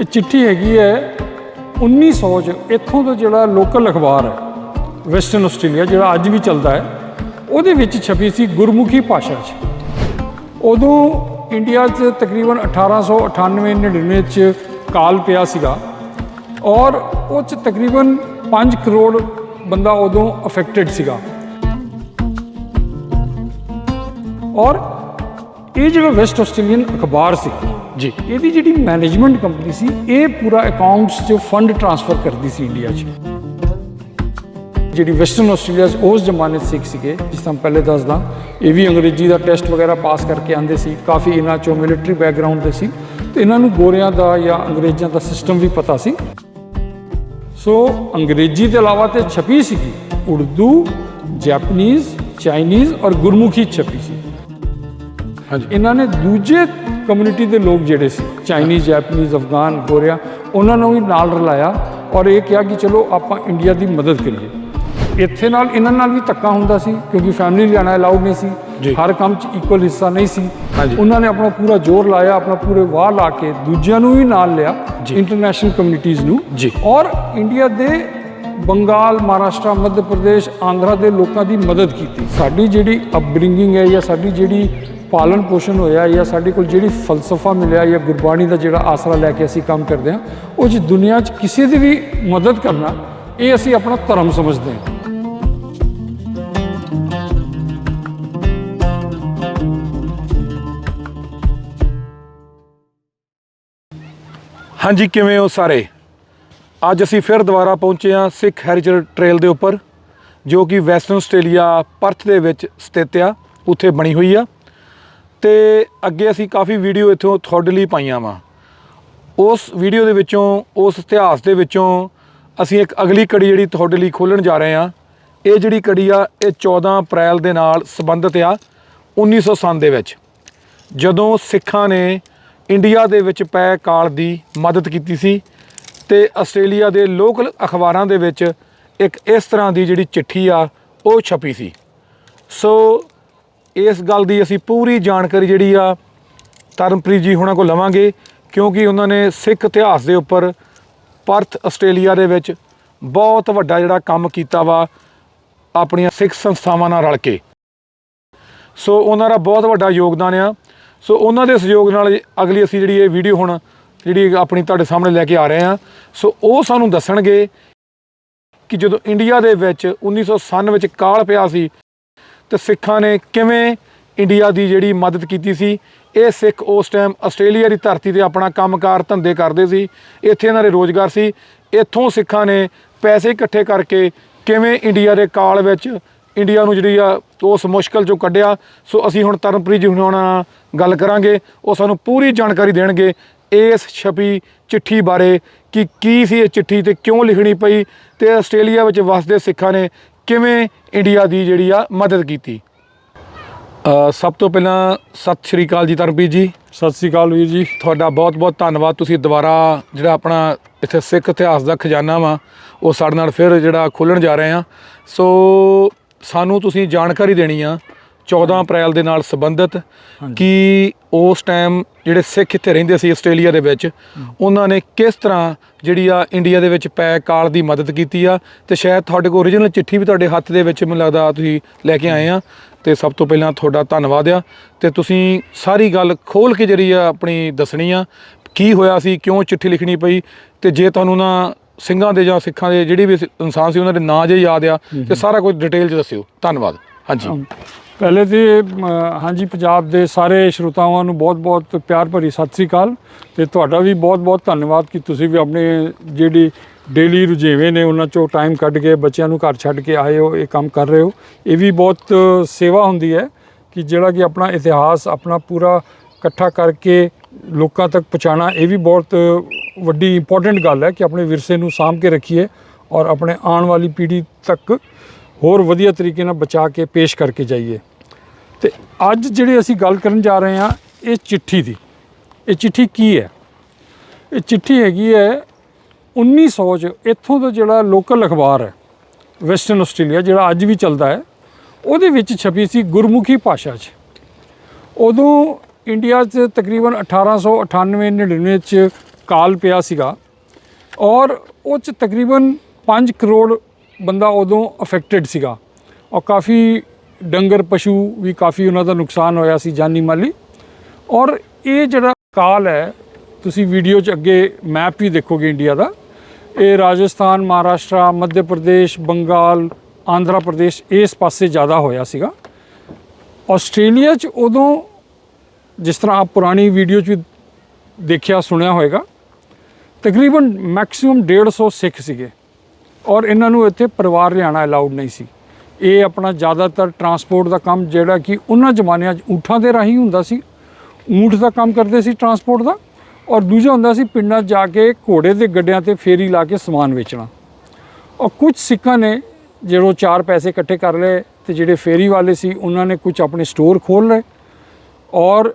ਇਹ ਚਿੱਠੀ ਹੈਗੀ ਹੈ 1900 ਚ, ਇੱਥੋਂ ਦਾ ਜਿਹੜਾ ਲੋਕਲ ਅਖਬਾਰ ਹੈ ਵੈਸਟਰਨ ਆਸਟ੍ਰੇਲੀਆ ਜਿਹੜਾ ਅੱਜ ਵੀ ਚੱਲਦਾ ਹੈ, ਉਹਦੇ ਵਿੱਚ ਛਪੀ ਸੀ ਗੁਰਮੁਖੀ ਭਾਸ਼ਾ 'ਚ। ਉਦੋਂ ਇੰਡੀਆ 'ਚ ਤਕਰੀਬਨ 1898 99 ਚ ਕਾਲ ਪਿਆ ਸੀਗਾ ਔਰ ਉਹ 'ਚ ਤਕਰੀਬਨ 5 ਕਰੋੜ ਬੰਦਾ ਉਦੋਂ ਅਫੈਕਟਡ ਸੀਗਾ। ਔਰ ਇਹ ਜਿਹੜਾ ਵੈਸਟ ਆਸਟ੍ਰੇਲੀਅਨ ਅਖਬਾਰ ਸੀ ਜੀ। ਇਹਦੀ ਜਿਹੜੀ ਮੈਨੇਜਮੈਂਟ ਕੰਪਨੀ ਸੀ ਇਹ ਪੂਰਾ ਅਕਾਊਂਟਸ 'ਚ ਫੰਡ ਟ੍ਰਾਂਸਫਰ ਕਰਦੀ ਸੀ ਇੰਡੀਆ 'ਚ। ਜਿਹੜੀ ਵੈਸਟਰਨ ਆਸਟ੍ਰੇਲੀਆ ਉਸ ਜ਼ਮਾਨੇ 'ਚ ਸਿੱਖ ਸੀਗੇ ਜਿਸ ਤਰ੍ਹਾਂ ਪਹਿਲੇ ਦੱਸਦਾ ਇਹ ਵੀ ਅੰਗਰੇਜ਼ੀ ਦਾ ਟੈਸਟ ਵਗੈਰਾ ਪਾਸ ਕਰਕੇ ਆਂਦੇ ਸੀ ਕਾਫੀ ਇਹਨਾਂ 'ਚੋਂ ਮਿਲਟਰੀ ਬੈਕਗ੍ਰਾਉਂਡ ਦੇ ਸੀ। ਤੇ ਇਹਨਾਂ ਨੂੰ ਗੋਰਿਆਂ ਦਾ ਜਾਂ ਅੰਗਰੇਜ਼ਾਂ ਦਾ ਸਿਸਟਮ ਵੀ ਪਤਾ ਸੀ। ਸੋ ਅੰਗਰੇਜ਼ੀ ਦੇ ਇਲਾਵਾ ਤੇ ਛਪੀ ਸੀਗੀ ਉਰਦੂ ਜਾਪਨੀਜ਼ ਚਾਈਨੀਜ਼ ਔਰ ਗੁਰਮੁਖੀ ਛਪੀ ਸੀ। ਹਾਂਜੀ। ਇਹਨਾਂ ਨੇ ਦੂਜੇ ਕਮਿਊਨਿਟੀ ਦੇ ਲੋਕ ਜਿਹੜੇ ਸੀ ਚਾਈਨੀਜ਼ ਜੈਪਨੀਜ਼ ਅਫਗਾਨ ਗੋਰਿਆ ਉਹਨਾਂ ਨੂੰ ਵੀ ਨਾਲ ਰਲਾਇਆ ਔਰ ਇਹ ਕਿਹਾ ਕਿ ਚਲੋ ਆਪਾਂ ਇੰਡੀਆ ਦੀ ਮਦਦ ਕਰੀਏ ਇੱਥੇ ਨਾਲ ਇਹਨਾਂ ਨਾਲ ਵੀ ਧੱਕਾ ਹੁੰਦਾ ਸੀ ਕਿਉਂਕਿ ਫੈਮਿਲੀ ਲਿਆਣਾ ਅਲਾਉਡ ਨਹੀਂ ਸੀ। ਹਰ ਕੰਮ 'ਚ ਇਕੁਅਲ ਹਿੱਸਾ ਨਹੀਂ ਸੀ। ਉਹਨਾਂ ਨੇ ਆਪਣਾ ਪੂਰਾ ਜ਼ੋਰ ਲਾਇਆ ਆਪਣਾ ਪੂਰੇ ਵਾਹ ਲਾ ਕੇ ਦੂਜਿਆਂ ਨੂੰ ਵੀ ਨਾਲ ਲਿਆ। ਇੰਟਰਨੈਸ਼ਨਲ ਕਮਿਊਨਿਟੀਜ਼ ਨੂੰ ਜੀ। ਔਰ ਇੰਡੀਆ ਦੇ ਬੰਗਾਲ ਮਹਾਰਾਸ਼ਟਰ ਮੱਧ ਪ੍ਰਦੇਸ਼ ਆਂਧਰਾ ਦੇ ਲੋਕਾਂ ਦੀ ਮਦਦ ਕੀਤੀ ਸਾਡੀ ਜਿਹੜੀ ਅਪਬ੍ਰਿੰਗਿੰਗ ਹੈ ਜਾਂ ਸਾਡੀ ਜਿਹੜੀ ਪਾਲਣ ਪੋਸ਼ਣ ਹੋਇਆ ਜਾਂ ਸਾਡੇ ਕੋਲ ਜਿਹੜੀ ਫਲਸਫਾ ਮਿਲਿਆ ਜਾਂ ਗੁਰਬਾਣੀ ਦਾ ਜਿਹੜਾ ਆਸਰਾ ਲੈ ਕੇ ਅਸੀਂ ਕੰਮ ਕਰਦੇ ਹਾਂ, ਉਹ ਜੀ ਦੁਨੀਆ 'ਚ ਕਿਸੇ ਦੀ ਵੀ ਮਦਦ ਕਰਨਾ, ਇਹ ਅਸੀਂ ਆਪਣਾ ਧਰਮ ਸਮਝਦੇ ਹਾਂ। ਹਾਂਜੀ, ਕਿਵੇਂ ਹੋ ਸਾਰੇ? ਅੱਜ ਅਸੀਂ ਫਿਰ ਦੁਬਾਰਾ ਪਹੁੰਚੇ ਹਾਂ ਸਿੱਖ ਹੈਰੀਟੇਜ ਟ੍ਰੇਲ ਦੇ ਉੱਪਰ, ਜੋ ਕਿ ਵੈਸਟਰਨ ਆਸਟ੍ਰੇਲੀਆ ਪਰਥ ਦੇ ਵਿੱਚ ਸਥਿਤ ਆ, ਉੱਥੇ ਬਣੀ ਹੋਈ ਆ। ਤੇ ਅੱਗੇ ਅਸੀਂ ਕਾਫੀ ਵੀਡੀਓ ਇੱਥੋਂ ਤੁਹਾਡੇ ਲਈ ਪਾਈਆਂ ਵਾ। ਉਸ ਵੀਡੀਓ ਦੇ ਵਿੱਚੋਂ, ਉਸ ਇਤਿਹਾਸ ਦੇ ਵਿੱਚੋਂ ਅਸੀਂ ਇੱਕ ਅਗਲੀ ਕੜੀ ਜਿਹੜੀ ਤੁਹਾਡੇ ਲਈ ਖੋਲਣ ਜਾ ਰਹੇ ਹਾਂ। ਇਹ ਜਿਹੜੀ ਕੜੀ ਆ, ਇਹ 14 ਅਪ੍ਰੈਲ ਦੇ ਨਾਲ ਸੰਬੰਧਿਤ ਆ 1907 ਦੇ ਵਿੱਚ। ਜਦੋਂ ਸਿੱਖਾਂ ਨੇ ਇੰਡੀਆ ਦੇ ਵਿੱਚ ਪੈ ਕਾਲ ਦੀ ਮਦਦ ਕੀਤੀ ਸੀ ਤੇ ਆਸਟ੍ਰੇਲੀਆ ਦੇ ਲੋਕਲ ਅਖਬਾਰਾਂ ਦੇ ਵਿੱਚ ਇੱਕ ਇਸ ਤਰ੍ਹਾਂ ਦੀ ਜਿਹੜੀ ਚਿੱਠੀ ਆ, ਉਹ ਛਪੀ ਸੀ। ਸੋ ਇਸ ਗੱਲ ਦੀ ਅਸੀਂ ਪੂਰੀ ਜਾਣਕਾਰੀ ਜਿਹੜੀ ਆ ਤਰਨਪ੍ਰੀਤ ਜੀ ਹੁਣਾਂ ਕੋਲ ਲਵਾਂਗੇ, ਕਿਉਂਕਿ ਉਹਨਾਂ ਨੇ ਸਿੱਖ ਇਤਿਹਾਸ ਦੇ ਉੱਪਰ ਪਰਥ ਆਸਟ੍ਰੇਲੀਆ ਦੇ ਵਿੱਚ ਬਹੁਤ ਵੱਡਾ ਜਿਹੜਾ ਕੰਮ ਕੀਤਾ ਵਾ ਆਪਣੀਆਂ ਸਿੱਖ ਸੰਸਥਾਵਾਂ ਨਾਲ ਰਲ ਕੇ। ਸੋ ਉਹਨਾਂ ਦਾ ਬਹੁਤ ਵੱਡਾ ਯੋਗਦਾਨ ਆ। ਸੋ ਉਹਨਾਂ ਦੇ ਸਹਿਯੋਗ ਨਾਲ ਅਗਲੀ ਅਸੀਂ ਜਿਹੜੀ ਇਹ ਵੀਡੀਓ ਹੁਣ ਜਿਹੜੀ ਆਪਣੀ ਤੁਹਾਡੇ ਸਾਹਮਣੇ ਲੈ ਕੇ ਆ ਰਹੇ ਹਾਂ ਸੋ ਉਹ ਸਾਨੂੰ ਦੱਸਣਗੇ ਕਿ ਜਦੋਂ ਇੰਡੀਆ ਦੇ ਵਿੱਚ 1997 ਵਿੱਚ ਕਾਲ ਪਿਆ ਸੀ ਤੇ ਸਿੱਖਾਂ ਨੇ ਕਿਵੇਂ ਇੰਡੀਆ ਦੀ ਜਿਹੜੀ ਮਦਦ ਕੀਤੀ ਸੀ, ਇਹ ਸਿੱਖ ਉਸ ਟਾਈਮ ਆਸਟ੍ਰੇਲੀਆ ਦੀ ਧਰਤੀ ਤੇ ਆਪਣਾ ਕੰਮਕਾਰ ਧੰਦੇ ਕਰਦੇ ਸੀ, ਇੱਥੇ ਇਹਨਾਂ ਦੇ ਰੋਜ਼ਗਾਰ ਸੀ, ਇੱਥੋਂ ਸਿੱਖਾਂ ਨੇ ਪੈਸੇ ਇਕੱਠੇ ਕਰਕੇ ਕਿਵੇਂ ਇੰਡੀਆ ਦੇ ਕਾਲ ਵਿੱਚ ਇੰਡੀਆ ਨੂੰ ਜਿਹੜੀ ਆ ਉਸ ਮੁਸ਼ਕਲ ਚੋਂ ਕੱਢਿਆ, ਸੋ ਅਸੀਂ ਹੁਣ ਤਰਨਪ੍ਰੀਤ ਜੀ ਹੁਣਾਂ ਨਾਲ ਗੱਲ ਕਰਾਂਗੇ, ਉਹ ਸਾਨੂੰ ਪੂਰੀ ਜਾਣਕਾਰੀ ਦੇਣਗੇ ਇਸ ਛਪੀ ਚਿੱਠੀ ਬਾਰੇ ਕਿ ਕੀ ਸੀ ਇਹ ਚਿੱਠੀ ਤੇ ਕਿਉਂ ਲਿਖਣੀ ਪਈ ਤੇ ਆਸਟ੍ਰੇਲੀਆ ਵਿੱਚ ਵਸਦੇ ਸਿੱਖਾਂ ਨੇ ਕਿਵੇਂ ਇੰਡੀਆ ਦੀ ਜਿਹੜੀ ਆ ਮਦਦ ਕੀਤੀ? ਸਭ ਤੋਂ ਪਹਿਲਾਂ ਸਤਿ ਸ਼੍ਰੀ ਅਕਾਲ ਜੀ ਤਰਨਪ੍ਰੀਤ ਜੀ। ਸਤਿ ਸ੍ਰੀ ਅਕਾਲ ਵੀਰ ਜੀ। ਤੁਹਾਡਾ ਬਹੁਤ-ਬਹੁਤ ਧੰਨਵਾਦ। ਤੁਸੀਂ ਦੁਬਾਰਾ ਜਿਹੜਾ ਆਪਣਾ ਇੱਥੇ ਸਿੱਖ ਇਤਿਹਾਸ ਦਾ ਖਜ਼ਾਨਾ ਵਾ ਉਹ ਸਾਡੇ ਨਾਲ ਫਿਰ ਜਿਹੜਾ ਖੋਲਣ ਜਾ ਰਹੇ ਆ। ਸੋ ਸਾਨੂੰ ਤੁਸੀਂ ਜਾਣਕਾਰੀ ਦੇਣੀ ਆ 14 ਅਪ੍ਰੈਲ ਦੇ ਨਾਲ ਸੰਬੰਧਿਤ ਕਿ ਉਸ ਟਾਈਮ ਜਿਹੜੇ ਸਿੱਖ ਇੱਥੇ ਰਹਿੰਦੇ ਸੀ ਆਸਟ੍ਰੇਲੀਆ ਦੇ ਵਿੱਚ ਉਹਨਾਂ ਨੇ ਕਿਸ ਤਰ੍ਹਾਂ ਜਿਹੜੀ ਆ ਇੰਡੀਆ ਦੇ ਵਿੱਚ ਪੈ ਕਾਲ ਦੀ ਮਦਦ ਕੀਤੀ ਆ ਤੇ ਸ਼ਾਇਦ ਤੁਹਾਡੇ ਕੋਲ ਓਰੀਜਨਲ ਚਿੱਠੀ ਵੀ ਤੁਹਾਡੇ ਹੱਥ ਦੇ ਵਿੱਚ ਮੈਨੂੰ ਲੱਗਦਾ ਤੁਸੀਂ ਲੈ ਕੇ ਆਏ ਆ ਤੇ ਸਭ ਤੋਂ ਪਹਿਲਾਂ ਤੁਹਾਡਾ ਧੰਨਵਾਦ ਆ ਤੇ ਤੁਸੀਂ ਸਾਰੀ ਗੱਲ ਖੋਲ ਕੇ ਜਿਹੜੀ ਆ ਆਪਣੀ ਦੱਸਣੀ ਆ ਕੀ ਹੋਇਆ ਸੀ ਕਿਉਂ ਚਿੱਠੀ ਲਿਖਣੀ ਪਈ ਤੇ ਜੇ ਤੁਹਾਨੂੰ ਨਾ ਸਿੰਘਾਂ ਦੇ ਜਾਂ ਸਿੱਖਾਂ ਦੇ ਜਿਹੜੀ ਵੀ ਇਨਸਾਨ ਸੀ ਉਹਨਾਂ ਦੇ ਨਾਂ ਜੇ ਯਾਦ ਆ ਤੇ ਸਾਰਾ ਕੁਝ ਡਿਟੇਲ ਚ ਦੱਸਿਓ। ਧੰਨਵਾਦ। ਹਾਂਜੀ। ਪਹਿਲੇ ਤੇ ਹਾਂਜੀ, ਪੰਜਾਬ ਦੇ ਸਾਰੇ ਸ਼ਰੋਤਾਵਾਂ ਨੂੰ ਬਹੁਤ-ਬਹੁਤ ਪਿਆਰ ਭਰੀ ਸਤਿ ਸ੍ਰੀ ਅਕਾਲ। ਤੇ ਤੁਹਾਡਾ ਵੀ ਬਹੁਤ-ਬਹੁਤ ਧੰਨਵਾਦ ਕਿ ਤੁਸੀਂ ਵੀ ਆਪਣੇ ਜਿਹੜੀ ਡੇਲੀ ਰੁਝੇਵੇਂ ਨੇ, ਉਹਨਾਂ ਚੋਂ ਟਾਈਮ ਕੱਢ ਕੇ ਬੱਚਿਆਂ ਨੂੰ ਘਰ ਛੱਡ ਕੇ ਆਏ ਹੋ, ਇਹ ਕੰਮ ਕਰ ਰਹੇ ਹੋ। ਇਹ ਵੀ ਬਹੁਤ ਸੇਵਾ ਹੁੰਦੀ ਹੈ ਕਿ ਜਿਹੜਾ ਕਿ ਆਪਣਾ ਇਤਿਹਾਸ, ਆਪਣਾ ਪੂਰਾ ਇਕੱਠਾ ਕਰਕੇ ਲੋਕਾਂ ਤੱਕ ਪਹੁੰਚਾਉਣਾ, ਇਹ ਵੀ ਬਹੁਤ ਵੱਡੀ ਇੰਪੋਰਟੈਂਟ ਗੱਲ ਹੈ ਕਿ ਆਪਣੇ ਵਿਰਸੇ ਨੂੰ ਸਾਂਭ ਕੇ ਰੱਖੀਏ ਔਰ ਆਪਣੇ ਆਉਣ ਵਾਲੀ ਪੀੜ੍ਹੀ ਤੱਕ ਹੋਰ ਵਧੀਆ ਤਰੀਕੇ ਨਾਲ ਬਚਾ ਕੇ ਪੇਸ਼ ਕਰਕੇ ਜਾਈਏ। ਤੇ ਅੱਜ ਜਿਹੜੇ ਅਸੀਂ ਗੱਲ ਕਰਨ ਜਾ ਰਹੇ ਹਾਂ, ਇਹ ਚਿੱਠੀ ਦੀ। ਇਹ ਚਿੱਠੀ ਕੀ ਹੈ? ਇਹ ਚਿੱਠੀ ਹੈਗੀ ਹੈ 1900 ਚ ਇੱਥੋਂ ਦਾ ਜਿਹੜਾ ਲੋਕਲ ਅਖਬਾਰ ਹੈ ਵੈਸਟਰਨ ਆਸਟ੍ਰੇਲੀਆ ਜਿਹੜਾ ਅੱਜ ਵੀ ਚੱਲਦਾ ਹੈ, ਉਹਦੇ ਵਿੱਚ ਛਪੀ ਸੀ ਗੁਰਮੁਖੀ ਭਾਸ਼ਾ 'ਚ। ਉਦੋਂ ਇੰਡੀਆ 'ਚ ਤਕਰੀਬਨ 1898 99 ਚ ਕਾਲ ਪਿਆ ਸੀਗਾ ਔਰ ਉਹ ਚ ਤਕਰੀਬਨ 5 ਕਰੋੜ ਬੰਦਾ ਉਦੋਂ ਅਫੈਕਟਡ ਸੀਗਾ ਔਰ ਕਾਫੀ ਡੰਗਰ ਪਸ਼ੂ ਵੀ ਕਾਫੀ ਉਹਨਾਂ ਦਾ ਨੁਕਸਾਨ ਹੋਇਆ ਸੀ ਜਾਨੀ ਮਾਲੀ। ਔਰ ਇਹ ਜਿਹੜਾ ਕਾਲ ਹੈ, ਤੁਸੀਂ ਵੀਡੀਓ 'ਚ ਅੱਗੇ ਮੈਪ ਵੀ ਦੇਖੋਗੇ ਇੰਡੀਆ ਦਾ। ਇਹ ਰਾਜਸਥਾਨ, ਮਹਾਰਾਸ਼ਟਰ, ਮੱਧ ਪ੍ਰਦੇਸ਼, ਬੰਗਾਲ, ਆਂਧਰਾ ਪ੍ਰਦੇਸ਼ ਇਸ ਪਾਸੇ ਜ਼ਿਆਦਾ ਹੋਇਆ ਸੀਗਾ। ਆਸਟ੍ਰੇਲੀਆ 'ਚ ਉਦੋਂ ਜਿਸ ਤਰ੍ਹਾਂ ਆਪ ਪੁਰਾਣੀ ਵੀਡੀਓ 'ਚ ਵੀ ਦੇਖਿਆ, ਸੁਣਿਆ ਹੋਵੇਗਾ ਤਕਰੀਬਨ ਮੈਕਸਿਮਮ 150 ਸਿੱਖ ਸੀਗੇ। ਔਰ ਇਹਨਾਂ ਨੂੰ ਇੱਥੇ ਪਰਿਵਾਰ ਲਿਆਣਾ ਅਲਾਉਡ ਨਹੀਂ ਸੀ। ਇਹ ਆਪਣਾ ਜ਼ਿਆਦਾਤਰ ਟਰਾਂਸਪੋਰਟ ਦਾ ਕੰਮ ਜਿਹੜਾ ਕਿ ਉਹਨਾਂ ਜ਼ਮਾਨਿਆਂ 'ਚ ਊਠਾਂ ਦੇ ਰਾਹੀਂ ਹੁੰਦਾ ਸੀ। ਊਠ ਦਾ ਕੰਮ ਕਰਦੇ ਸੀ ਟਰਾਂਸਪੋਰਟ ਦਾ ਔਰ ਦੂਜਾ ਹੁੰਦਾ ਸੀ ਪਿੰਡਾਂ 'ਚ ਜਾ ਕੇ ਘੋੜੇ ਦੇ ਗੱਡਿਆਂ ਤੇ ਫੇਰੀ ਲਾ ਕੇ ਸਮਾਨ ਵੇਚਣਾ। ਔਰ ਕੁਝ ਸਿੱਖਾਂ ਨੇ ਜਦੋਂ ਚਾਰ ਪੈਸੇ ਇਕੱਠੇ ਕਰ ਲਏ ਤੇ ਜਿਹੜੇ ਫੇਰੀ ਵਾਲੇ ਸੀ, ਉਹਨਾਂ ਨੇ ਕੁਝ ਆਪਣੇ ਸਟੋਰ ਖੋਲ ਲਏ ਔਰ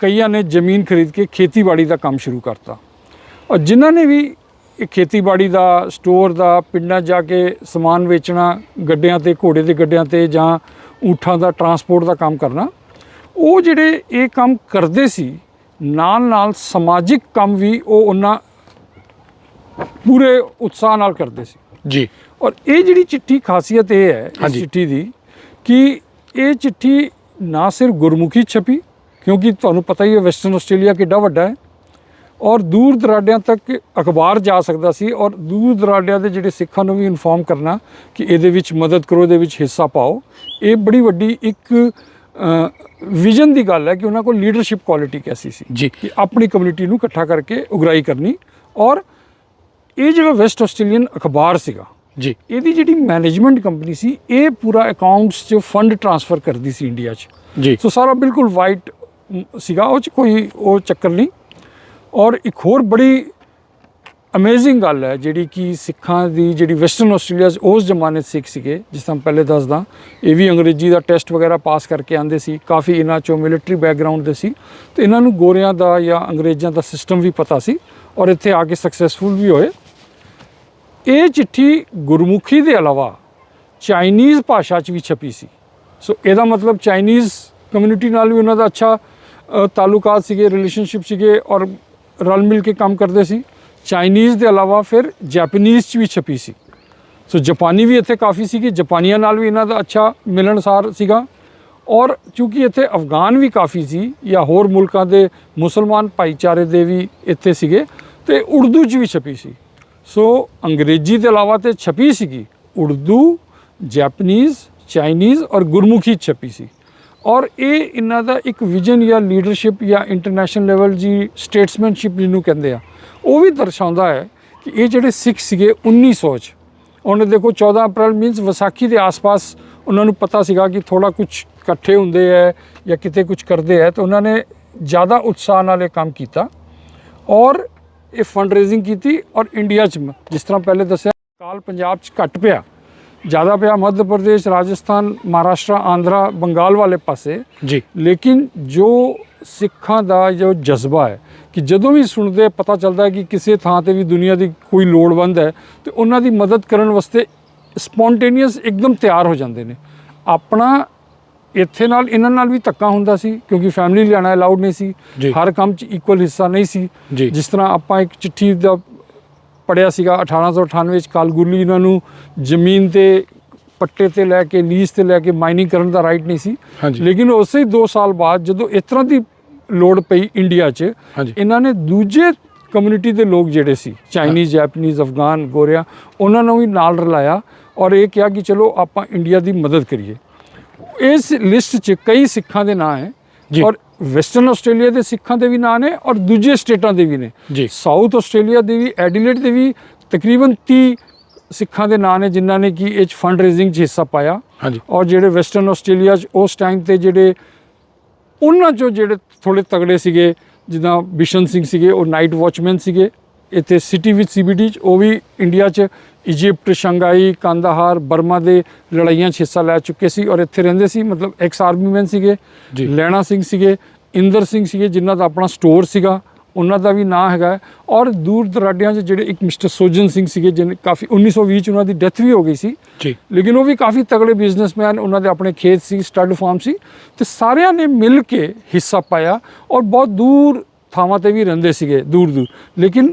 ਕਈਆਂ ਨੇ ਜ਼ਮੀਨ ਖਰੀਦ ਕੇ ਖੇਤੀਬਾੜੀ ਦਾ ਕੰਮ ਸ਼ੁਰੂ ਕਰਤਾ। ਔਰ ਜਿਨ੍ਹਾਂ ਨੇ ਵੀ ਇਹ ਖੇਤੀਬਾੜੀ ਦਾ ਸਟੋਰ ਦਾ ਪਿੰਡਾਂ ਜਾ ਕੇ ਸਮਾਨ ਵੇਚਣਾ ਗੱਡਿਆਂ ਤੇ ਘੋੜੇ ਦੇ ਗੱਡਿਆਂ ਤੇ ਜਾਂ ਊਠਾਂ ਦਾ ਟਰਾਂਸਪੋਰਟ ਦਾ ਕੰਮ ਕਰਨਾ ਉਹ ਜਿਹੜੇ ਇਹ ਕੰਮ ਕਰਦੇ ਸੀ ਨਾਲ ਨਾਲ ਸਮਾਜਿਕ ਕੰਮ ਵੀ ਉਹ ਉਹਨਾਂ ਪੂਰੇ ਉਤਸ਼ਾਹ ਨਾਲ ਕਰਦੇ ਸੀ। ਜੀ। ਔਰ ਇਹ ਜਿਹੜੀ ਚਿੱਠੀ ਖਾਸੀਅਤ ਇਹ ਹੈ ਇਸ। ਚਿੱਠੀ ਦੀ ਕਿ ਇਹ ਚਿੱਠੀ ਨਾ ਸਿਰਫ ਗੁਰਮੁਖੀ ਛਪੀ ਕਿਉਂਕਿ ਤੁਹਾਨੂੰ ਪਤਾ ਹੀ ਹੈ ਵੈਸਟਰਨ ਆਸਟ੍ਰੇਲੀਆ ਕਿੱਡਾ ਵੱਡਾ ਹੈ। ਔਰ ਦੂਰ ਦਰਾਡਿਆਂ ਤੱਕ ਅਖਬਾਰ ਜਾ ਸਕਦਾ ਸੀ ਔਰ ਦੂਰ ਦਰਾਡਿਆਂ ਦੇ ਜਿਹੜੇ ਸਿੱਖਾਂ ਨੂੰ ਵੀ ਇਨਫੋਰਮ ਕਰਨਾ ਕਿ ਇਹਦੇ ਵਿੱਚ ਮਦਦ ਕਰੋ ਇਹਦੇ ਵਿੱਚ ਹਿੱਸਾ ਪਾਓ ਇਹ ਬੜੀ ਵੱਡੀ ਇੱਕ ਵਿਜ਼ਨ ਦੀ ਗੱਲ ਹੈ ਕਿ ਉਹਨਾਂ ਕੋਲ ਲੀਡਰਸ਼ਿਪ ਕੁਆਲਿਟੀ ਕੈਸੀ ਸੀ ਜੀ। ਕਿ ਆਪਣੀ ਕਮਿਊਨਿਟੀ ਨੂੰ ਇਕੱਠਾ ਕਰਕੇ ਉਗਰਾਈ ਕਰਨੀ ਔਰ ਇਹ ਜਿਹੜਾ ਵੈਸਟ ਆਸਟ੍ਰੇਲੀਅਨ ਅਖਬਾਰ ਸੀਗਾ ਜੀ। ਇਹਦੀ ਜਿਹੜੀ ਮੈਨੇਜਮੈਂਟ ਕੰਪਨੀ ਸੀ ਇਹ ਪੂਰਾ ਅਕਾਊਂਟਸ 'ਚ ਫੰਡ ਟ੍ਰਾਂਸਫਰ ਕਰਦੀ ਸੀ ਇੰਡੀਆ 'ਚ। ਜੀ। ਸੋ ਸਾਰਾ ਬਿਲਕੁਲ ਵਾਈਟ ਸੀਗਾ ਉਹ 'ਚ ਕੋਈ ਉਹ ਚੱਕਰ ਨਹੀਂ। ਔਰ ਇੱਕ ਹੋਰ ਬੜੀ ਅਮੇਜ਼ਿੰਗ ਗੱਲ ਹੈ, ਜਿਹੜੀ ਕਿ ਸਿੱਖਾਂ ਦੀ ਜਿਹੜੀ ਵੈਸਟਰਨ ਆਸਟ੍ਰੇਲੀਆ 'ਚ ਉਸ ਜ਼ਮਾਨੇ 'ਚ ਸਿੱਖ ਸੀਗੇ, ਜਿਸ ਤਰ੍ਹਾਂ ਪਹਿਲੇ ਦੱਸਦਾ। ਇਹ ਵੀ ਅੰਗਰੇਜ਼ੀ ਦਾ ਟੈਸਟ ਵਗੈਰਾ ਪਾਸ ਕਰਕੇ ਆਂਦੇ ਸੀ, ਕਾਫੀ ਇਹਨਾਂ 'ਚੋਂ ਮਿਲਟਰੀ ਬੈਕਗ੍ਰਾਉਂਡ ਦੇ ਸੀ। ਤੇ ਇਹਨਾਂ ਨੂੰ ਗੋਰਿਆਂ ਦਾ ਜਾਂ ਅੰਗਰੇਜ਼ਾਂ ਦਾ ਸਿਸਟਮ ਵੀ ਪਤਾ ਸੀ ਔਰ ਇੱਥੇ ਆ ਕੇ ਸਕਸੈਸਫੁਲ ਵੀ ਹੋਏ। ਇਹ ਚਿੱਠੀ ਗੁਰਮੁਖੀ ਦੇ ਇਲਾਵਾ ਚਾਈਨੀਜ਼ ਭਾਸ਼ਾ 'ਚ ਵੀ ਛਪੀ ਸੀ। ਸੋ ਇਹਦਾ ਮਤਲਬ ਚਾਈਨੀਜ਼ ਕਮਿਊਨਿਟੀ ਨਾਲ ਵੀ ਉਹਨਾਂ ਦਾ ਅੱਛਾ ਤਾਲੁਕਾਤ ਸੀਗੇ ਰਿਲੇਸ਼ਨਸ਼ਿਪ ਸੀਗੇ ਔਰ ਰਲ ਮਿਲ ਕੇ ਕੰਮ ਕਰਦੇ ਸੀ। ਚਾਈਨੀਜ਼ ਦੇ ਇਲਾਵਾ ਫਿਰ ਜਾਪਾਨੀਜ਼ 'ਚ ਵੀ ਛਪੀ ਸੀ। ਸੋ ਜਾਪਾਨੀ ਵੀ ਇੱਥੇ ਕਾਫੀ ਸੀਗੇ। ਜਾਪਾਨੀਆਂ ਨਾਲ ਵੀ ਇਹਨਾਂ ਦਾ ਅੱਛਾ ਮਿਲਣਸਾਰ ਸੀਗਾ। ਔਰ ਕਿਉਂਕਿ ਇੱਥੇ ਅਫਗਾਨ ਵੀ ਕਾਫੀ ਸੀ ਜਾਂ ਹੋਰ ਮੁਲਕਾਂ ਦੇ ਮੁਸਲਮਾਨ ਭਾਈਚਾਰੇ ਦੇ ਵੀ ਇੱਥੇ ਸੀਗੇ, ਤੇ ਉਰਦੂ 'ਚ ਵੀ ਛਪੀ ਸੀ। ਸੋ ਅੰਗਰੇਜ਼ੀ ਦੇ ਇਲਾਵਾ ਤੇ ਛਪੀ ਸੀਗੀ। ਉਰਦੂ ਜਾਪਾਨੀਜ਼ ਚਾਈਨੀਜ਼ ਔਰ ਗੁਰਮੁਖੀ 'ਚ ਛਪੀ ਸੀ। ਔਰ ਇਹ ਇਹਨਾਂ ਦਾ ਇੱਕ ਵਿਜ਼ਨ ਜਾਂ ਲੀਡਰਸ਼ਿਪ ਜਾਂ ਇੰਟਰਨੈਸ਼ਨਲ ਲੈਵਲ ਜੀ ਸਟੇਟਸਮੈਨਸ਼ਿਪ ਜਿਹਨੂੰ ਕਹਿੰਦੇ ਆ, ਉਹ ਵੀ ਦਰਸਾਉਂਦਾ ਹੈ ਕਿ ਇਹ ਜਿਹੜੇ ਸਿੱਖ ਸੀਗੇ 1900 ਚ, ਉਹਨੇ ਦੇਖੋ 14 ਅਪ੍ਰੈਲ ਮੀਨਸ ਵਿਸਾਖੀ ਦੇ ਆਸ-ਪਾਸ ਉਹਨਾਂ ਨੂੰ ਪਤਾ ਸੀਗਾ ਕਿ ਥੋੜਾ ਕੁਝ ਇਕੱਠੇ ਹੁੰਦੇ ਹੈ ਜਾਂ ਕਿਤੇ ਕੁਝ ਕਰਦੇ ਹੈ, ਤਾਂ ਉਹਨਾਂ ਨੇ ਜ਼ਿਆਦਾ ਉਤਸ਼ਾਹ ਨਾਲ ਇਹ ਕੰਮ ਕੀਤਾ ਔਰ ਇਹ ਫੰਡ ਰੇਜ਼ਿੰਗ ਕੀਤੀ ਔਰ ਇੰਡੀਆ 'ਚ ਜਿਸ ਤਰ੍ਹਾਂ ਪਹਿਲੇ ਦੱਸਿਆ, ਕਾਲ ਪੰਜਾਬ 'ਚ ਘੱਟ ਪਿਆ। ਜ਼ਿਆਦਾ ਪਿਆ ਮੱਧ ਪ੍ਰਦੇਸ਼ ਰਾਜਸਥਾਨ ਮਹਾਰਾਸ਼ਟਰ ਆਂਧਰਾ ਬੰਗਾਲ ਵਾਲੇ ਪਾਸੇ ਜੀ ਲੇਕਿਨ ਜੋ ਸਿੱਖਾਂ ਦਾ ਜੋ ਜਜ਼ਬਾ ਹੈ ਕਿ ਜਦੋਂ ਵੀ ਸੁਣਦੇ ਪਤਾ ਚੱਲਦਾ ਹੈ ਕਿ ਕਿਸੇ ਥਾਂ ਤੇ ਵੀ ਦੁਨੀਆ ਦੀ ਕੋਈ ਲੋੜਵੰਦ ਹੈ ਤੇ ਉਹਨਾਂ ਦੀ ਮਦਦ ਕਰਨ ਵਾਸਤੇ ਸਪੌਂਟੇਨੀਅਸ ਇੱਕਦਮ ਤਿਆਰ ਹੋ ਜਾਂਦੇ ਨੇ ਆਪਣਾ ਇੱਥੇ ਨਾਲ ਇਹਨਾਂ ਨਾਲ ਵੀ ਧੱਕਾ ਹੁੰਦਾ ਸੀ ਕਿਉਂਕਿ ਫੈਮਿਲੀ ਲਿਆਣਾ ਅਲਾਉਡ ਨਹੀਂ ਸੀ। ਹਰ ਕੰਮ 'ਚ ਇਕੁਅਲ ਹਿੱਸਾ ਨਹੀਂ ਸੀ। ਜਿਸ ਤਰ੍ਹਾਂ ਆਪਾਂ ਇੱਕ ਚਿੱਠੀ ਦਾ ਪੜਿਆ ਸੀਗਾ 1898 ਵਿੱਚ ਕਾਲਗੁਰਲੀ ਇਹਨਾਂ ਨੂੰ ਜ਼ਮੀਨ ਤੇ ਪੱਟੇ ਤੇ ਲੈ ਕੇ ਲੀਜ਼ ਤੇ ਲੈ ਕੇ ਮਾਈਨਿੰਗ ਕਰਨ ਦਾ ਰਾਈਟ ਨਹੀਂ ਸੀ। ਲੇਕਿਨ ਉਸੇ ਹੀ 2 ਸਾਲ ਬਾਅਦ ਜਦੋਂ ਇਸ ਤਰ੍ਹਾਂ ਦੀ ਲੋੜ ਪਈ ਇੰਡੀਆ 'ਚ। ਇਹਨਾਂ ਨੇ ਦੂਜੇ ਕਮਿਊਨਿਟੀ ਦੇ ਲੋਕ ਜਿਹੜੇ ਸੀ ਚਾਈਨੀਜ਼ ਜੈਪਨੀਜ਼ ਅਫਗਾਨ ਗੋਰਿਆ ਉਹਨਾਂ ਨੂੰ ਵੀ ਨਾਲ ਰਲਾਇਆ ਔਰ ਇਹ ਕਿਹਾ ਕਿ ਚਲੋ ਆਪਾਂ ਇੰਡੀਆ ਦੀ ਮਦਦ ਕਰੀਏ ਇਸ ਲਿਸਟ 'ਚ ਕਈ ਸਿੱਖਾਂ ਦੇ ਨਾਂ ਹੈ। ਔਰ ਵੈਸਟਰਨ ਆਸਟ੍ਰੇਲੀਆ ਦੇ ਸਿੱਖਾਂ ਦੇ ਵੀ ਨਾਂ ਨੇ ਔਰ ਦੂਜੇ ਸਟੇਟਾਂ ਦੇ ਵੀ ਨੇ। ਜੀ। ਸਾਊਥ ਆਸਟ੍ਰੇਲੀਆ ਦੇ ਵੀ ਐਡੀਲੇਡ ਦੇ ਵੀ ਤਕਰੀਬਨ 30 ਸਿੱਖਾਂ ਦੇ ਨਾਂ ਨੇ ਜਿਨ੍ਹਾਂ ਨੇ ਕਿ ਇਹ 'ਚ ਫੰਡ ਰੇਜ਼ਿੰਗ 'ਚ ਹਿੱਸਾ ਪਾਇਆ। ਹਾਂਜੀ। ਔਰ ਜਿਹੜੇ ਵੈਸਟਰਨ ਆਸਟ੍ਰੇਲੀਆ 'ਚ ਉਸ ਟਾਈਮ ਤੇ ਜਿਹੜੇ ਉਹਨਾਂ ਚੋਂ ਜਿਹੜੇ ਥੋੜੇ ਤਗੜੇ ਸੀਗੇ ਜਿੱਦਾਂ ਬਿਸ਼ਨ ਸਿੰਘ ਸੀਗੇ ਉਹ ਨਾਈਟ ਵਾਚਮੈਨ ਸੀਗੇ ਇੱਥੇ ਸਿਟੀ ਵਿੱਚ ਸੀਬੀਡੀ 'ਚ ਉਹ ਵੀ ਇੰਡੀਆ 'ਚ ਇਜਿਪਟ ਸ਼ੰਘਾਈ ਕਾਂਦਾਹਾਰ ਬਰਮਾ ਦੇ ਲੜਾਈਆਂ 'ਚ ਹਿੱਸਾ ਲੈ ਚੁੱਕੇ ਸੀ ਔਰ ਇੱਥੇ ਰਹਿੰਦੇ ਸੀ ਮਤਲਬ ਐਕਸ ਆਰਮੀ ਮੈਨ ਸੀਗੇ। ਲੈਣਾ ਸਿੰਘ ਸੀਗੇ ਇੰਦਰ ਸਿੰਘ ਸੀਗੇ ਜਿਨ੍ਹਾਂ ਦਾ ਆਪਣਾ ਸਟੋਰ ਸੀਗਾ ਉਹਨਾਂ ਦਾ ਵੀ ਨਾਂ ਹੈਗਾ। ਔਰ ਦੂਰ ਦਰਾਡਿਆਂ 'ਚ ਜਿਹੜੇ ਇੱਕ ਮਿਸਟਰ ਸੋਜਨ ਸਿੰਘ ਸੀਗੇ ਜਿਹਨੇ ਕਾਫੀ 1920 ਚ ਉਹਨਾਂ ਦੀ ਡੈਥ ਵੀ ਹੋ ਗਈ ਸੀ ਜੀ ਲੇਕਿਨ ਉਹ ਵੀ ਕਾਫੀ ਤਗੜੇ ਬਿਜ਼ਨਸਮੈਨ ਉਹਨਾਂ ਦੇ ਆਪਣੇ ਖੇਤ ਸੀ ਸਟੱਡ ਫਾਰਮ ਸੀ ਤੇ ਸਾਰਿਆਂ ਨੇ ਮਿਲ ਕੇ ਹਿੱਸਾ ਪਾਇਆ ਔਰ ਬਹੁਤ ਦੂਰ ਥਾਵਾਂ ਤੇ ਵੀ ਰਹਿੰਦੇ ਸੀਗੇ ਦੂਰ ਦੂਰ ਲੇਕਿਨ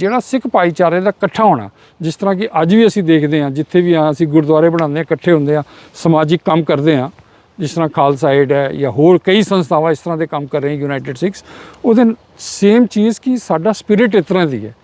ਜਿਹੜਾ ਸਿੱਖ ਭਾਈਚਾਰੇ ਦਾ ਇਕੱਠਾ ਹੋਣਾ ਜਿਸ ਤਰ੍ਹਾਂ ਕਿ ਅੱਜ ਵੀ ਅਸੀਂ ਦੇਖਦੇ ਹਾਂ ਜਿੱਥੇ ਵੀ ਆ ਅਸੀਂ ਗੁਰਦੁਆਰੇ ਬਣਾਉਂਦੇ ਹਾਂ ਇਕੱਠੇ ਹੁੰਦੇ ਆ ਸਮਾਜਿਕ ਕੰਮ ਕਰਦੇ ਹਾਂ ਜਿਸ ਤਰ੍ਹਾਂ ਖਾਲਸਾ ਏਡ ਹੈ ਜਾਂ ਹੋਰ ਕਈ ਸੰਸਥਾਵਾਂ ਇਸ ਤਰ੍ਹਾਂ ਦੇ ਕੰਮ ਕਰ ਰਹੀਆਂ ਯੂਨਾਈਟਿਡ ਸਿਕਸ ਉਹਦੇ ਸੇਮ ਚੀਜ਼ ਕਿ ਸਾਡਾ ਸਪਿਰਿਟ ਇਸ ਤਰ੍ਹਾਂ ਦੀ ਹੈ।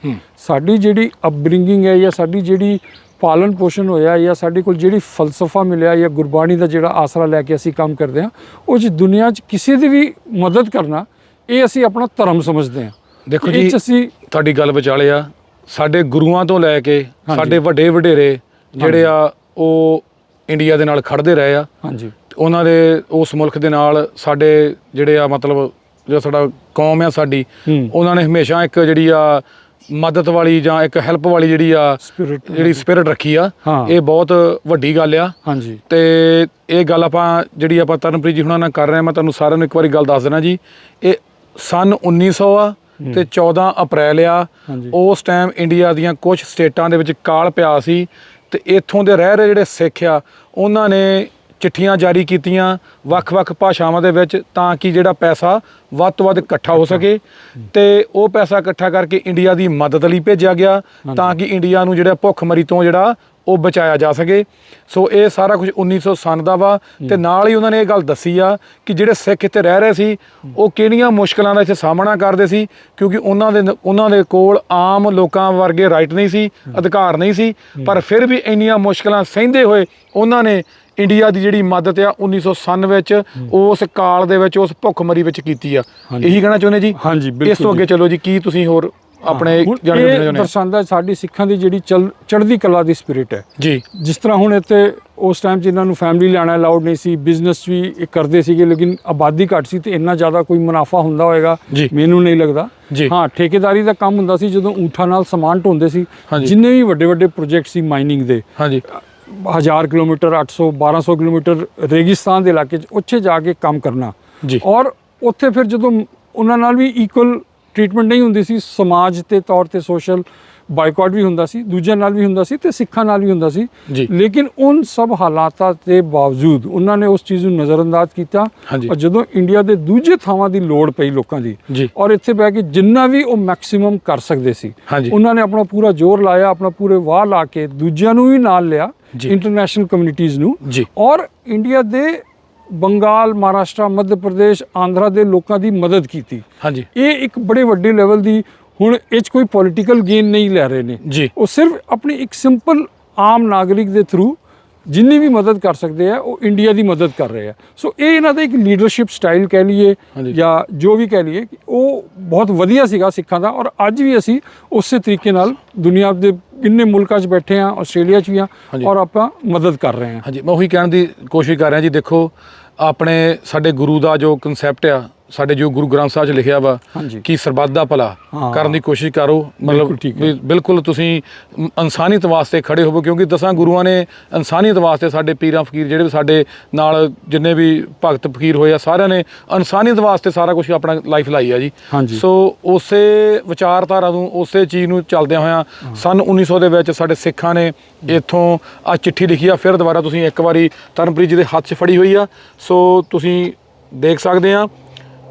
ਸਾਡੀ ਜਿਹੜੀ ਅਪਬ੍ਰਿੰਗਿੰਗ ਹੈ ਜਾਂ ਸਾਡੀ ਜਿਹੜੀ ਪਾਲਣ ਪੋਸ਼ਣ ਹੋਇਆ ਜਾਂ ਸਾਡੇ ਕੋਲ ਜਿਹੜੀ ਫਲਸਫਾ ਮਿਲਿਆ ਜਾਂ ਗੁਰਬਾਣੀ ਦਾ ਜਿਹੜਾ ਆਸਰਾ ਲੈ ਕੇ ਅਸੀਂ ਕੰਮ ਕਰਦੇ ਹਾਂ ਉਹ ਜੀ ਦੁਨੀਆ 'ਚ ਕਿਸੇ ਦੀ ਵੀ ਮਦਦ ਕਰਨਾ ਇਹ ਅਸੀਂ ਆਪਣਾ ਧਰਮ ਸਮਝਦੇ ਹਾਂ। ਦੇਖੋ ਇਹ ਜੀ 'ਚ ਅਸੀਂ ਤੁਹਾਡੀ ਗੱਲ ਵਿਚਾਲੇ ਆ ਸਾਡੇ ਗੁਰੂਆਂ ਤੋਂ ਲੈ ਕੇ ਹਾਂਜੀ। ਸਾਡੇ ਵੱਡੇ ਵਡੇਰੇ ਜਿਹੜੇ ਆ ਉਹ ਇੰਡੀਆ ਦੇ ਨਾਲ ਖੜਦੇ ਰਹੇ ਆ ਹਾਂਜੀ ਉਹਨਾਂ ਦੇ ਉਸ ਮੁਲਕ ਦੇ ਨਾਲ ਸਾਡੇ ਜਿਹੜੇ ਆ ਮਤਲਬ ਜਿਹੜਾ ਸਾਡਾ ਕੌਮ ਆ ਸਾਡੀ ਹੂੰ। ਉਹਨਾਂ ਨੇ ਹਮੇਸ਼ਾ ਇੱਕ ਜਿਹੜੀ ਆ ਮਦਦ ਵਾਲੀ ਜਾਂ ਇੱਕ ਹੈਲਪ ਵਾਲੀ ਜਿਹੜੀ ਆ Spirit ਜਿਹੜੀ ਸਪਿਰਿਟ ਰੱਖੀ ਆ ਹਾਂ। ਇਹ ਬਹੁਤ ਵੱਡੀ ਗੱਲ ਆ ਹਾਂਜੀ ਤੇ ਇਹ ਗੱਲ ਆਪਾਂ ਜਿਹੜੀ ਆਪਾਂ ਤਰਨਪ੍ਰੀਤ ਜੀ ਹੁਣਾਂ ਨਾਲ ਕਰ ਰਹੇ ਹਾਂ ਮੈਂ ਤੁਹਾਨੂੰ ਸਾਰਿਆਂ ਨੂੰ ਇੱਕ ਵਾਰੀ ਗੱਲ ਦੱਸ ਦੇਣਾ ਜੀ ਇਹ ਸਨ 1900 ਆ ਤੇ 14 ਅਪ੍ਰੈਲ ਆ। ਉਸ ਟਾਈਮ ਇੰਡੀਆ ਦੀਆਂ ਕੁਝ ਸਟੇਟਾਂ ਦੇ ਵਿੱਚ ਕਾਲ ਪਿਆ ਸੀ ਤੇ ਇੱਥੋਂ ਦੇ ਰਹਿ ਰਹੇ ਜਿਹੜੇ ਸਿੱਖ ਆ ਉਹਨਾਂ ਨੇ ਚਿੱਠੀਆਂ ਜਾਰੀ ਕੀਤੀਆਂ ਵੱਖ-ਵੱਖ ਭਾਸ਼ਾਵਾਂ ਦੇ ਵਿੱਚ ਤਾਂ ਕਿ ਜਿਹੜਾ ਪੈਸਾ ਵੱਧ ਤੋਂ ਵੱਧ ਇਕੱਠਾ ਹੋ ਸਕੇ। ਤੇ ਉਹ ਪੈਸਾ ਇਕੱਠਾ ਕਰਕੇ ਇੰਡੀਆ ਦੀ ਮਦਦ ਲਈ ਭੇਜਿਆ ਗਿਆ ਤਾਂ ਕਿ ਇੰਡੀਆ ਨੂੰ ਜਿਹੜਾ ਭੁੱਖਮਰੀ ਤੋਂ ਜਿਹੜਾ ਉਹ ਬਚਾਇਆ ਜਾ ਸਕੇ। ਸੋ ਇਹ ਸਾਰਾ ਕੁਝ 1900 ਦਾ ਵਾ ਤੇ ਨਾਲ ਹੀ ਉਹਨਾਂ ਨੇ ਇਹ ਗੱਲ ਦੱਸੀ ਆ ਕਿ ਜਿਹੜੇ ਸਿੱਖ ਇੱਥੇ ਰਹਿ ਰਹੇ ਸੀ ਉਹ ਕਿਹੜੀਆਂ ਮੁਸ਼ਕਲਾਂ ਦਾ ਇੱਥੇ ਸਾਹਮਣਾ ਕਰਦੇ ਸੀ ਕਿਉਂਕਿ ਉਹਨਾਂ ਦੇ ਉਹਨਾਂ ਦੇ ਕੋਲ ਆਮ ਲੋਕਾਂ ਵਰਗੇ ਰਾਈਟ ਨਹੀਂ ਸੀ ਅਧਿਕਾਰ ਨਹੀਂ ਸੀ ਪਰ ਫਿਰ ਵੀ ਇੰਨੀਆਂ ਮੁਸ਼ਕਲਾਂ ਸਹਿੰਦੇ ਹੋਏ ਉਹਨਾਂ ਨੇ ਇੰਡੀਆ ਦੀ ਜਿਹੜੀ ਮਦਦ ਆ 1997 ਵਿੱਚ ਉਸ ਕਾਲ ਦੇ ਵਿੱਚ ਉਸ ਭੁੱਖਮਰੀ ਵਿੱਚ ਕੀਤੀ ਆ। ਇਹੀ ਕਹਿਣਾ ਚਾਹੁੰਦੇ ਜੀ? ਇਸ ਤੋਂ ਅੱਗੇ। ਚਲੋ ਜੀ ਕੀ ਤੁਸੀਂ ਹੋਰ ਆਪਣੇ ਚਾਹੁੰਦੇ ਹੋ ਦਰਸਾਉਂਦਾ ਸਾਡੀ ਸਿੱਖਾਂ ਦੀ ਜਿਹੜੀ ਚੜ੍ਹਦੀ ਕਲਾ ਦੀ ਸਪਿਰਿਟ ਹੈ ਜੀ ਜਿਸ ਤਰ੍ਹਾਂ ਹੁਣ ਇੱਥੇ ਉਸ ਟਾਈਮ 'ਚ ਇਹਨਾਂ ਨੂੰ ਫੈਮਿਲੀ ਲੈਣਾ ਅਲਾਉਡ ਨਹੀਂ ਸੀ ਬਿਜ਼ਨਸ ਵੀ ਇਹ ਕਰਦੇ ਸੀਗੇ ਲੇਕਿਨ ਆਬਾਦੀ ਘੱਟ ਸੀ ਤੇ ਇੰਨਾ ਜ਼ਿਆਦਾ ਕੋਈ ਮੁਨਾਫਾ ਹੁੰਦਾ ਹੋਏਗਾ। ਮੈਨੂੰ ਨਹੀਂ ਲੱਗਦਾ। ਹਾਂ ਠੇਕੇਦਾਰੀ ਦਾ ਕੰਮ ਹੁੰਦਾ ਸੀ ਜਦੋਂ ਊਠਾਂ ਨਾਲ ਸਮਾਨ ਢੋਂਦੇ ਸੀ। ਜਿੰਨੇ ਵੀ ਵੱਡੇ ਵੱਡੇ ਪ੍ਰੋਜੈਕਟ ਸੀ ਮਾਈਨਿੰਗ ਦੇ ਹਾਂਜੀ ਹਜ਼ਾਰ ਕਿਲੋਮੀਟਰ 800 1200 ਕਿਲੋਮੀਟਰ ਰੇਗਿਸਤਾਨ ਦੇ ਇਲਾਕੇ 'ਚ ਉੱਥੇ ਜਾ ਕੇ ਕੰਮ ਕਰਨਾ ਜੀ। ਔਰ ਉੱਥੇ ਫਿਰ ਜਦੋਂ ਉਹਨਾਂ ਨਾਲ ਵੀ ਇਕੁਅਲ ਟ੍ਰੀਟਮੈਂਟ ਨਹੀਂ ਹੁੰਦੀ ਸੀ ਸਮਾਜ ਦੇ ਤੌਰ ਤੇ ਸੋਸ਼ਲ ਬਾਈਕਾਟ ਵੀ ਹੁੰਦਾ ਸੀ ਦੂਜਿਆਂ ਨਾਲ ਵੀ ਹੁੰਦਾ ਸੀ ਤੇ ਸਿੱਖਾਂ ਨਾਲ ਵੀ ਹੁੰਦਾ ਸੀ। ਲੇਕਿਨ ਉਨ ਸਭ ਹਾਲਾਤਾਂ ਦੇ ਬਾਵਜੂਦ ਉਹਨਾਂ ਨੇ ਉਸ ਚੀਜ਼ ਨੂੰ ਨਜ਼ਰਅੰਦਾਜ਼ ਕੀਤਾ। ਔਰ ਜਦੋਂ ਇੰਡੀਆ ਦੇ ਦੂਜੇ ਥਾਵਾਂ ਦੀ ਲੋੜ ਪਈ ਲੋਕਾਂ ਦੀ। ਔਰ ਇੱਥੇ ਬਹਿ ਕੇ ਜਿੰਨਾ ਵੀ ਉਹ ਮੈਕਸਿਮਮ ਕਰ ਸਕਦੇ ਸੀ। ਉਹਨਾਂ ਨੇ ਆਪਣਾ ਪੂਰਾ ਜ਼ੋਰ ਲਾਇਆ ਆਪਣਾ ਪੂਰੇ ਵਾਹ ਲਾ ਕੇ ਦੂਜਿਆਂ ਨੂੰ ਵੀ ਨਾਲ ਲਿਆ। ਇੰਟਰਨੈਸ਼ਨਲ ਕਮਿਊਨਿਟੀਜ਼ ਨੂੰ। ਔਰ ਇੰਡੀਆ ਦੇ ਬੰਗਾਲ ਮਹਾਰਾਸ਼ਟਰ ਮੱਧ ਪ੍ਰਦੇਸ਼ ਆਂਧਰਾ ਦੇ ਲੋਕਾਂ ਦੀ ਮਦਦ ਕੀਤੀ। ਹਾਂਜੀ। ਇਹ ਇੱਕ ਬੜੇ ਵੱਡੇ ਲੈਵਲ ਦੀ ਹੁਣ ਇਹ 'ਚ ਕੋਈ ਪੋਲੀਟੀਕਲ ਗੇਨ ਨਹੀਂ ਲੈ ਰਹੇ ਨੇ। ਜੀ। ਉਹ ਸਿਰਫ ਆਪਣੀ ਇੱਕ ਸਿੰਪਲ ਆਮ ਨਾਗਰਿਕ ਦੇ ਥਰੂ ਜਿੰਨੀ ਵੀ ਮਦਦ ਕਰ ਸਕਦੇ ਆ ਉਹ ਇੰਡੀਆ ਦੀ ਮਦਦ ਕਰ ਰਹੇ ਆ ਸੋ ਇਹ ਇਹਨਾਂ ਦਾ ਇੱਕ ਲੀਡਰਸ਼ਿਪ ਸਟਾਈਲ ਕਹਿ ਲਈਏ। ਜਾਂ ਜੋ ਵੀ ਕਹਿ ਲਈਏ ਕਿ ਉਹ ਬਹੁਤ ਵਧੀਆ ਸੀਗਾ ਸਿੱਖਾਂ ਦਾ ਔਰ ਅੱਜ ਵੀ ਅਸੀਂ ਉਸੇ ਤਰੀਕੇ ਨਾਲ ਦੁਨੀਆ ਦੇ ਕਿੰਨੇ ਮੁਲਕਾਂ 'ਚ ਬੈਠੇ ਆ ਆਸਟ੍ਰੇਲੀਆ 'ਚ ਵੀ ਆ। ਔਰ ਆਪਾਂ ਮਦਦ ਕਰ ਰਹੇ ਹਾਂ ਹਾਂਜੀ ਮੈਂ ਉਹੀ ਕਹਿਣ ਦੀ ਕੋਸ਼ਿਸ਼ ਕਰ ਰਿਹਾ ਜੀ ਦੇਖੋ ਆਪਣੇ ਸਾਡੇ ਗੁਰੂ ਦਾ ਜੋ ਕਨਸੈਪਟ ਆ ਸਾਡੇ ਜੋ ਗੁਰੂ ਗ੍ਰੰਥ ਸਾਹਿਬ 'ਚ ਲਿਖਿਆ ਵਾ ਹਾਂਜੀ। ਕਿ ਸਰਬੱਤ ਦਾ ਭਲਾ ਹਾਂ। ਕਰਨ ਦੀ ਕੋਸ਼ਿਸ਼ ਕਰੋ ਬਿਲਕੁਲ ਮਤਲਬ ਠੀਕ ਹੈ। ਵੀ ਬਿਲਕੁਲ ਤੁਸੀਂ ਮ- ਇਨਸਾਨੀਅਤ ਵਾਸਤੇ ਖੜੇ ਹੋਵੋ ਕਿਉਂਕਿ ਦਸਾਂ ਗੁਰੂਆਂ ਨੇ ਇਨਸਾਨੀਅਤ ਵਾਸਤੇ ਸਾਡੇ ਪੀਰਾਂ ਫਕੀਰ ਜਿਹੜੇ ਵੀ ਸਾਡੇ ਨਾਲ ਜਿੰਨੇ ਵੀ ਭਗਤ ਫਕੀਰ ਹੋਏ ਆ ਸਾਰਿਆਂ ਨੇ ਇਨਸਾਨੀਅਤ ਵਾਸਤੇ ਸਾਰਾ ਕੁਝ ਆਪਣਾ ਲਾਈਫ ਲਾਈ ਆ ਜੀ ਹਾਂਜੀ। ਸੋ ਉਸੇ ਵਿਚਾਰਧਾਰਾ ਨੂੰ ਉਸੇ ਚੀਜ਼ ਨੂੰ ਚੱਲਦਿਆਂ ਹੋਇਆਂ ਸਨ 1900 ਦੇ ਵਿੱਚ ਸਾਡੇ ਸਿੱਖਾਂ ਨੇ ਇੱਥੋਂ ਆ ਚਿੱਠੀ ਲਿਖੀ ਆ ਫਿਰ ਦੁਬਾਰਾ ਤੁਸੀਂ ਇੱਕ ਵਾਰੀ ਤਰਨਪ੍ਰੀਤ ਜੀ ਦੇ ਹੱਥ 'ਚ ਫੜੀ ਹੋਈ ਆ ਸੋ ਤੁਸੀਂ ਦੇਖ ਸਕਦੇ ਆ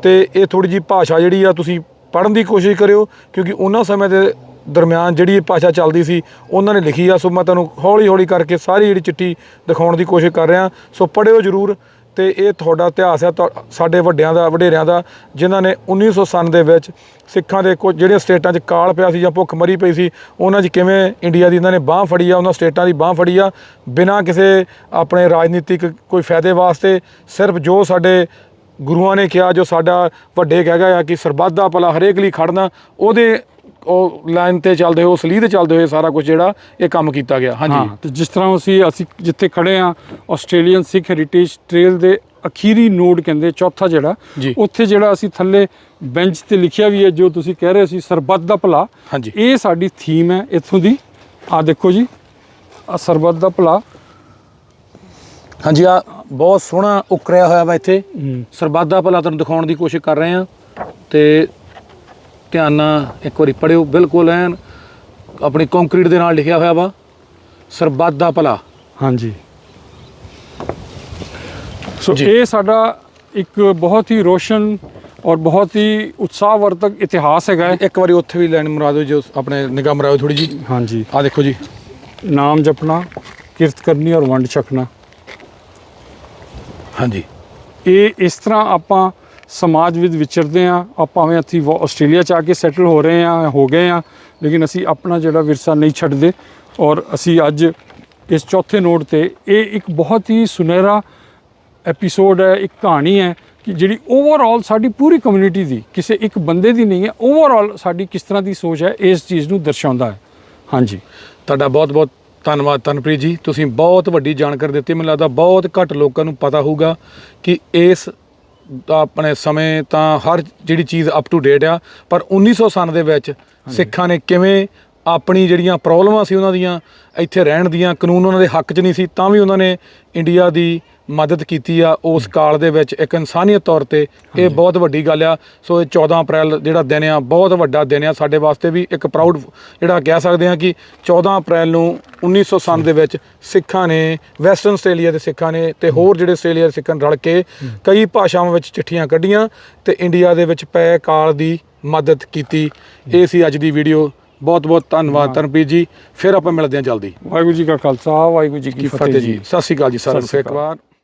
ਤੇ ਇਹ ਥੋੜੀ ਜੀ ਭਾਸ਼ਾ ਜਿਹੜੀ ਆ ਤੁਸੀਂ ਪੜ੍ਹਨ ਦੀ ਕੋਸ਼ਿਸ਼ ਕਰਿਓ, ਕਿਉਂਕਿ ਉਹਨਾਂ ਸਮੇਂ ਦੇ ਦਰਮਿਆਨ ਜਿਹੜੀ ਇਹ ਭਾਸ਼ਾ ਚੱਲਦੀ ਸੀ, ਉਹਨਾਂ ਨੇ ਲਿਖੀ ਆ। ਸੋ ਮੈਂ ਤੁਹਾਨੂੰ ਹੌਲੀ ਹੌਲੀ ਕਰਕੇ ਸਾਰੀ ਜਿਹੜੀ ਚਿੱਠੀ ਦਿਖਾਉਣ ਦੀ ਕੋਸ਼ਿਸ਼ ਕਰ ਰਿਹਾ। ਸੋ ਪੜ੍ਹਿਓ ਜ਼ਰੂਰ ਤੇ ਇਹ ਤੁਹਾਡਾ ਇਤਿਹਾਸ ਹੈ ਤੁਹਾ- ਸਾਡੇ ਵੱਡਿਆਂ ਦਾ, ਵਡੇਰਿਆਂ ਦਾ, ਜਿਨ੍ਹਾਂ ਨੇ 1900 ਦੇ ਵਿੱਚ ਸਿੱਖਾਂ ਦੇ ਕੁਝ ਜਿਹੜੀਆਂ ਸਟੇਟਾਂ 'ਚ ਕਾਲ ਪਿਆ ਸੀ ਜਾਂ ਭੁੱਖ ਮਰੀ ਪਈ ਸੀ, ਉਹਨਾਂ 'ਚ ਕਿਵੇਂ ਇੰਡੀਆ ਦੀ ਇਹਨਾਂ ਨੇ ਬਾਹ ਫੜੀ ਆ, ਉਹਨਾਂ ਸਟੇਟਾਂ ਦੀ ਬਾਹ ਫੜੀ ਆ, ਬਿਨਾਂ ਕਿਸੇ ਆਪਣੇ ਰਾਜਨੀਤਿਕ ਕੋਈ ਫਾਇਦੇ ਵਾਸਤੇ, ਸਿਰਫ ਜੋ ਸਾਡੇ ਗੁਰੂਆਂ ਨੇ ਕਿਹਾ ਜੋ ਸਾਡਾ ਵੱਡੇ ਕਹਿ ਗਏ ਆ ਕਿ ਸਰਬੱਤ ਦਾ ਭਲਾ ਹਰੇਕ ਲਈ ਖੜਨਾ ਉਹਦੇ ਉਹ ਲਾਈਨ ਤੇ ਚੱਲਦੇ ਹੋਏ ਉਸ ਲੀਹ ਤੇ ਚੱਲਦੇ ਹੋਏ ਸਾਰਾ ਕੁਝ ਜਿਹੜਾ ਇਹ ਕੰਮ ਕੀਤਾ ਗਿਆ ਹਾਂਜੀ ਹਾਂ ਤੇ ਜਿਸ ਤਰ੍ਹਾਂ ਅਸੀਂ ਅਸੀਂ ਜਿੱਥੇ ਖੜੇ ਆ ਆਸਟ੍ਰੇਲੀਅਨ ਸਿੱਖ ਹੈਰੀਟੇਜ ਟ੍ਰੇਲ ਦੇ ਅਖੀਰੀ ਨੋਡ ਕਹਿੰਦੇ ਚੌਥਾ ਜਿਹੜਾ। ਉੱਥੇ ਜਿਹੜਾ ਅਸੀਂ ਥੱਲੇ ਬੈਂਚ ਤੇ ਲਿਖਿਆ ਵੀ ਹੈ ਜੋ ਤੁਸੀਂ ਕਹਿ ਰਹੇ ਸੀ ਸਰਬੱਤ ਦਾ ਭਲਾ ਹਾਂਜੀ। ਇਹ ਸਾਡੀ ਥੀਮ ਹੈ ਇੱਥੋਂ ਦੀ ਆ ਦੇਖੋ ਜੀ ਆ ਸਰਬੱਤ ਦਾ ਭਲਾ ਹਾਂਜੀ ਆ ਬਹੁਤ ਸੋਹਣਾ ਉਕਰਿਆ ਹੋਇਆ ਵਾ ਇੱਥੇ। ਹੂੰ। ਸਰਬੱਤ ਦਾ ਭਲਾ ਤੁਹਾਨੂੰ ਦਿਖਾਉਣ ਦੀ ਕੋਸ਼ਿਸ਼ ਕਰ ਰਹੇ ਆ ਤੇ ਧਿਆਨ ਨਾਲ ਇੱਕ ਵਾਰੀ ਪੜਿਓ ਬਿਲਕੁਲ ਐਨ ਆਪਣੀ ਕੰਕਰੀਟ ਦੇ ਨਾਲ ਲਿਖਿਆ ਹੋਇਆ ਵਾ। ਸਰਬੱਤ ਦਾ ਭਲਾ। ਹਾਂਜੀ। ਸੋ। ਇਹ ਸਾਡਾ ਇੱਕ ਬਹੁਤ ਹੀ ਰੋਸ਼ਨ ਔਰ ਬਹੁਤ ਹੀ ਉਤਸ਼ਾਹਵਰਤਕ ਇਤਿਹਾਸ ਹੈਗਾ ਇੱਕ ਵਾਰੀ ਉੱਥੇ ਵੀ ਲਾਈਨ ਮਰਾ ਦਿਓ ਜੋ ਆਪਣੇ ਨਿਗਾਹ ਮਰਾਓ ਥੋੜੀ ਜੀ ਹਾਂਜੀ। ਆ ਦੇਖੋ ਜੀ। ਨਾਮ ਜਪਣਾ ਕਿਰਤ ਕਰਨੀ ਔਰ ਵੰਡ ਛਕਣਾ। ਹਾਂਜੀ। ਇਹ ਇਸ ਤਰ੍ਹਾਂ ਆਪਾਂ ਸਮਾਜ ਵਿੱਚ ਵਿਚਰਦੇ ਆ ਆਪਾਂ ਭਾਵੇਂ ਅਸੀਂ ਆਸਟ੍ਰੇਲੀਆ ਚ ਆ ਕੇ ਸੈਟਲ ਹੋ ਰਹੇ ਆ ਹੋ ਗਏ ਆ ਲੇਕਿਨ ਅਸੀਂ ਆਪਣਾ ਜਿਹੜਾ ਵਿਰਸਾ ਨਹੀਂ ਛੱਡਦੇ ਔਰ ਅਸੀਂ ਅੱਜ ਇਸ ਚੌਥੇ ਨੋਟ ਤੇ ਇਹ ਇੱਕ ਬਹੁਤ ਹੀ ਸੁਨਹਿਰਾ ਐਪੀਸੋਡ ਹੈ ਇੱਕ ਕਹਾਣੀ ਹੈ ਕਿ ਜਿਹੜੀ ਓਵਰਆਲ ਸਾਡੀ ਪੂਰੀ ਕਮਿਊਨਿਟੀ ਦੀ ਕਿਸੇ ਇੱਕ ਬੰਦੇ ਦੀ ਨਹੀਂ ਹੈ ਓਵਰਆਲ ਸਾਡੀ ਕਿਸ ਤਰ੍ਹਾਂ ਦੀ ਸੋਚ ਹੈ ਇਸ ਚੀਜ਼ ਨੂੰ ਦਰਸਾਉਂਦਾ ਹੈ। ਹਾਂਜੀ। ਤੁਹਾਡਾ ਬਹੁਤ ਬਹੁਤ ਧੰਨਵਾਦ ਤਨਪ੍ਰੀਤ ਜੀ ਤੁਸੀਂ ਬਹੁਤ ਵੱਡੀ ਜਾਣਕਾਰੀ ਦਿੱਤੀ ਮੈਨੂੰ ਲੱਗਦਾ ਬਹੁਤ ਘੱਟ ਲੋਕਾਂ ਨੂੰ ਪਤਾ ਹੋਊਗਾ ਕਿ ਇਸ ਆਪਣੇ ਸਮੇਂ ਤਾਂ ਹਰ ਜਿਹੜੀ ਚੀਜ਼ ਅਪ ਟੂ ਡੇਟ ਆ ਪਰ 1900 ਸਨ ਦੇ ਵਿੱਚ ਸਿੱਖਾਂ ਨੇ ਕਿਵੇਂ ਆਪਣੀ ਜਿਹੜੀਆਂ ਪ੍ਰੋਬਲਮਾਂ ਸੀ ਉਹਨਾਂ ਦੀਆਂ ਇੱਥੇ ਰਹਿਣ ਦੀਆਂ ਕਾਨੂੰਨ ਉਹਨਾਂ ਦੇ ਹੱਕ 'ਚ ਨਹੀਂ ਸੀ ਤਾਂ ਵੀ ਉਹਨਾਂ ਨੇ ਇੰਡੀਆ ਦੀ ਮਦਦ ਕੀਤੀ ਆ ਉਸ ਕਾਲ ਦੇ ਵਿੱਚ ਇੱਕ ਇਨਸਾਨੀਅਤ ਤੌਰ ਤੇ ਇਹ ਬਹੁਤ ਵੱਡੀ ਗੱਲ ਆ। ਸੋ ਇਹ 14 ਅਪ੍ਰੈਲ ਜਿਹੜਾ ਦਿਨ ਆ ਬਹੁਤ ਵੱਡਾ ਦਿਨ ਆ। ਸਾਡੇ ਵਾਸਤੇ ਵੀ ਇੱਕ ਪ੍ਰਾਊਡ ਜਿਹੜਾ ਕਹਿ ਸਕਦੇ ਆ ਕਿ 14 ਅਪ੍ਰੈਲ ਨੂੰ 1900 ਸਨ ਦੇ ਵਿੱਚ ਸਿੱਖਾਂ ਨੇ ਵੈਸਟਰਨ ਆਸਟ੍ਰੇਲੀਆ ਦੇ ਸਿੱਖਾਂ ਨੇ ਤੇ ਹੋਰ ਜਿਹੜੇ ਆਸਟ੍ਰੇਲੀਆ ਦੇ ਸਿੱਖਾਂ ਰਲ ਕੇ ਕਈ ਭਾਸ਼ਾਵਾਂ ਵਿੱਚ ਚਿੱਠੀਆਂ ਕੱਢੀਆਂ ਤੇ ਇੰਡੀਆ ਦੇ ਵਿੱਚ ਪਏ ਕਾਲ ਦੀ ਮਦਦ ਕੀਤੀ। ਇਹ ਸੀ ਅੱਜ ਦੀ ਵੀਡੀਓ ਬਹੁਤ ਬਹੁਤ ਧੰਨਵਾਦ ਤਰਨਪ੍ਰੀਤ ਜੀ। ਫਿਰ ਆਪਾਂ ਮਿਲਦੇ ਹਾਂ ਜਲਦੀ। ਵਾਹਿਗੁਰੂ ਜੀ ਕਾ ਖਾਲਸਾ ਵਾਹਿਗੁਰੂ ਜੀ ਕੀ ਫਤਿਹ ਜੀ। ਸਤਿ ਸ਼੍ਰੀ ਅਕਾਲ ਜੀ ਸਾਰਿਆਂ ਨੂੰ। ਸਤਿ ਸ਼੍ਰੀ ਫਿਰ ਇੱਕ ਵਾਰ।